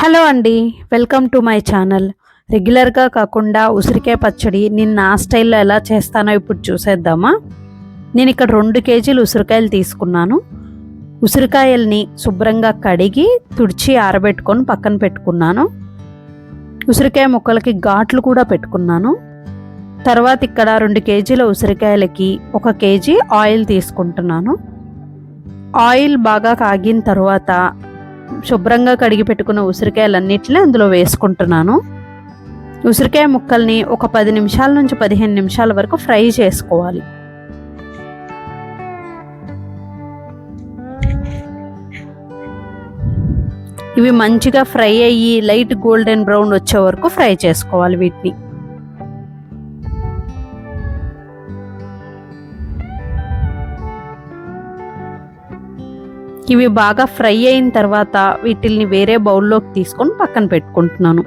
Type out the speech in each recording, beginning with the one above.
Hello అండి welcome to my channel. రెగ్యులర్గా కాకుండా ఉసిరికాయ పచ్చడి నేను నా స్టైల్లో ఎలా చేస్తానో ఇప్పుడు చూసేద్దామా? నేను ఇక్కడ రెండు కేజీలు ఉసిరికాయలు తీసుకున్నాను. ఉసిరికాయల్ని శుభ్రంగా కడిగి తుడిచి ఆరబెట్టుకొని పక్కన పెట్టుకున్నాను. ఉసిరికాయ ముక్కలకి ఘాట్లు కూడా పెట్టుకున్నాను. తర్వాత ఇక్కడ రెండు కేజీల ఉసిరికాయలకి ఒక కేజీ ఆయిల్ తీసుకుంటున్నాను. ఆయిల్ బాగా కాగిన తర్వాత శుభ్రంగా కడిగి పెట్టుకున్న ఉసిరికాయలన్నిటిని అందులో వేసుకుంటున్నాను. ఉసిరికాయ ముక్కల్ని ఒక పది నిమిషాల నుంచి పదిహేను నిమిషాల వరకు ఫ్రై చేసుకోవాలి. ఇవి మంచిగా ఫ్రై అయ్యి లైట్ గోల్డెన్ బ్రౌన్ వచ్చే వరకు ఫ్రై చేసుకోవాలి వీటిని. ఇవి బాగా ఫ్రై అయిన తర్వాత వీటిల్ని వేరే బౌల్లోకి తీసుకొని పక్కన పెట్టుకుంటున్నాను.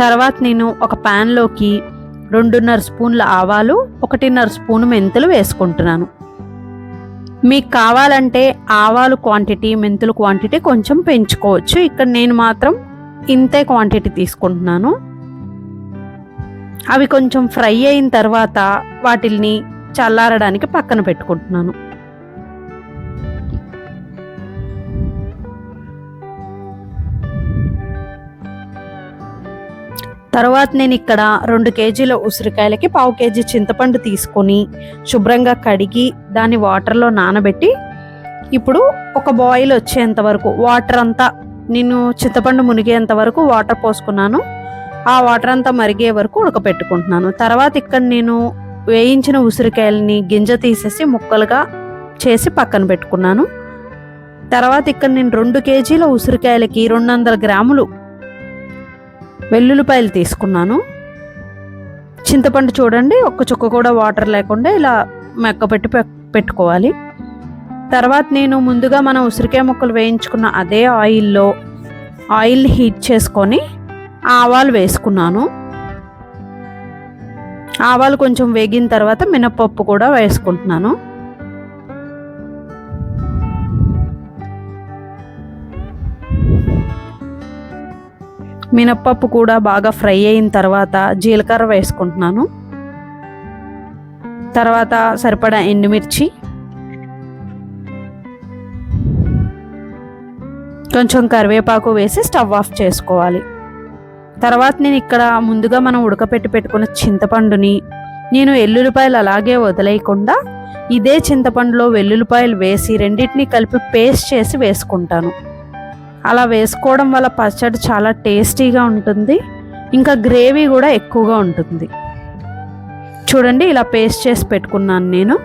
తర్వాత నేను ఒక ప్యాన్లోకి రెండున్నర స్పూన్ల ఆవాలు ఒకటిన్నర స్పూన్ మెంతులు వేసుకుంటున్నాను. మీకు కావాలంటే ఆవాలు క్వాంటిటీ మెంతులు క్వాంటిటీ కొంచెం పెంచుకోవచ్చు. ఇక్కడ నేను మాత్రం ఇంతే క్వాంటిటీ తీసుకుంటున్నాను. అవి కొంచెం ఫ్రై అయిన తర్వాత వాటిల్ని చల్లారడానికి పక్కన పెట్టుకుంటున్నాను. తర్వాత నేను ఇక్కడ రెండు కేజీల ఉసిరికాయలకి పావు కేజీ చింతపండు తీసుకొని శుభ్రంగా కడిగి దాన్ని వాటర్లో నానబెట్టి ఇప్పుడు ఒక బాయిల్ వచ్చేంత వరకు వాటర్ అంతా నేను చింతపండు మునిగేంత వరకు వాటర్ పోసుకున్నాను. ఆ వాటర్ అంతా మరిగే వరకు ఉడకపెట్టుకుంటున్నాను. తర్వాత ఇక్కడ నేను వేయించిన ఉసిరికాయలని గింజ తీసేసి ముక్కలుగా చేసి పక్కన పెట్టుకున్నాను. తర్వాత ఇక్కడ నేను రెండు కేజీల ఉసిరికాయలకి రెండు వందల గ్రాములు వెల్లుల్లిపాయలు తీసుకున్నాను. చింతపండు చూడండి ఒక్క చుక్క కూడా వాటర్ లేకుండా ఇలా మెక్కపెట్టి పెట్టుకోవాలి. తర్వాత నేను ముందుగా మనం ఉసిరికాయ ముక్కలు వేయించుకున్న అదే ఆయిల్లో ఆయిల్ హీట్ చేసుకొని ఆవాలు వేసుకున్నాను. ఆవాలు కొంచెం వేగిన తర్వాత మినపప్పు కూడా వేసుకుంటున్నాను. మినప్పప్పు కూడా బాగా ఫ్రై అయిన తర్వాత జీలకర్ర వేసుకుంటున్నాను. తర్వాత సరిపడా ఎండుమిర్చి. కొంచెం కరివేపాకు వేసి స్టవ్ ఆఫ్ చేసుకోవాలి. తర్వాత నేను ఇక్కడ ముందుగా మనం ఉడకపెట్టి పెట్టుకున్న చింతపండుని నేను ఎల్లుల్లిపాయలు అలాగే వదిలేయకుండా ఇదే చింతపండులో వెల్లుల్లిపాయలు వేసి రెండింటిని కలిపి పేస్ట్ చేసి వేసుకుంటాను. అలా వేసుకోవడం వల్ల పచ్చడి చాలా టేస్టీగా ఉంటుంది. ఇంకా గ్రేవీ కూడా ఎక్కువగా ఉంటుంది. చూడండి ఇలా పేస్ట్ చేసి పెట్టుకున్నాను నేను.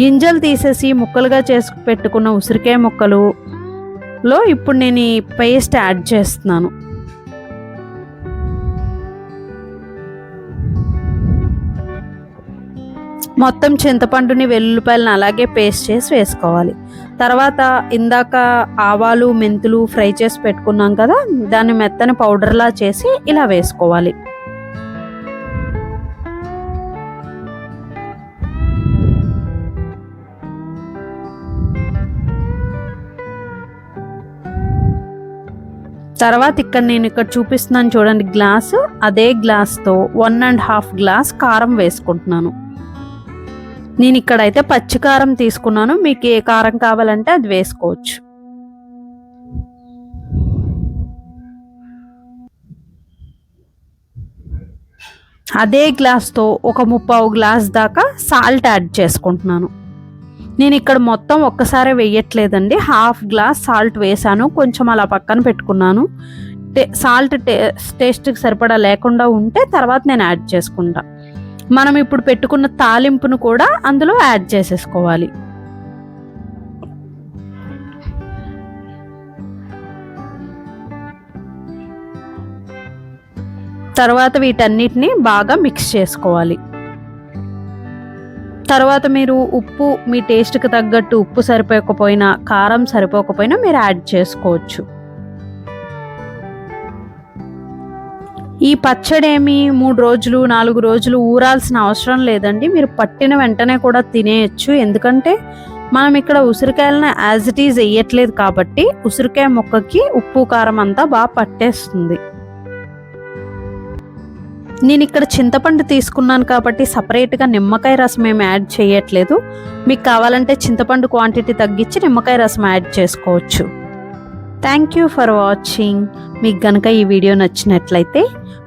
గింజలు తీసేసి ముక్కలుగా చేసి పెట్టుకున్న ఉసిరికాయ ముక్కలులో ఇప్పుడు నేను ఈ పేస్ట్ యాడ్ చేస్తున్నాను. మొత్తం చింతపండుని వెల్లుల్లిపాయలను అలాగే పేస్ట్ చేసి వేసుకోవాలి. తర్వాత ఇందాక ఆవాలు మెంతులు ఫ్రై చేసి పెట్టుకున్నాం కదా దాన్ని మెత్తని పౌడర్లా చేసి ఇలా వేసుకోవాలి. తర్వాత ఇక్కడ నేను ఇక్కడ చూపిస్తున్నాను చూడండి గ్లాసు. అదే గ్లాస్తో వన్ అండ్ హాఫ్ గ్లాస్ కారం వేసుకుంటున్నాను. నేను ఇక్కడైతే పచ్చి కారం తీసుకున్నాను. మీకు ఏ కారం కావాలంటే అది వేసుకోవచ్చు. అదే గ్లాస్తో ఒక ముప్పావు గ్లాస్ దాకా సాల్ట్ యాడ్ చేసుకుంటున్నాను. నేను ఇక్కడ మొత్తం ఒక్కసారి వేయట్లేదండి. హాఫ్ గ్లాస్ సాల్ట్ వేసాను కొంచెం అలా పక్కన పెట్టుకున్నాను. సాల్ట్ టేస్ట్కి సరిపడా లేకుండా ఉంటే తర్వాత నేను యాడ్ చేసుకుంటా. మనం ఇప్పుడు పెట్టుకున్న తాలింపును కూడా అందులో యాడ్ చేసేసుకోవాలి. తర్వాత వీటన్నిటిని బాగా మిక్స్ చేసుకోవాలి. తర్వాత మీరు ఉప్పు మీ టేస్ట్కి తగ్గట్టు ఉప్పు సరిపోకపోయినా కారం సరిపోకపోయినా మీరు యాడ్ చేసుకోవచ్చు. ఈ పచ్చడి ఏమి మూడు రోజులు నాలుగు రోజులు ఊరాల్సిన అవసరం లేదండి. మీరు పట్టిన వెంటనే కూడా తినేయచ్చు. ఎందుకంటే మనం ఇక్కడ ఉసిరికాయలను యాజ్ ఇట్ ఈజ్ వేయట్లేదు కాబట్టి ఉసిరికాయ ముక్కకి ఉప్పు కారం అంతా బాగా పట్టేస్తుంది. నేను ఇక్కడ చింతపండు తీసుకున్నాను కాబట్టి సపరేట్గా నిమ్మకాయ రసం ఏమి యాడ్ చేయట్లేదు. మీకు కావాలంటే చింతపండు క్వాంటిటీ తగ్గించి నిమ్మకాయ రసం యాడ్ చేసుకోవచ్చు. థ్యాంక్ యూ ఫర్ వాచింగ్ మీకు కనుక ఈ వీడియో నచ్చినట్లయితే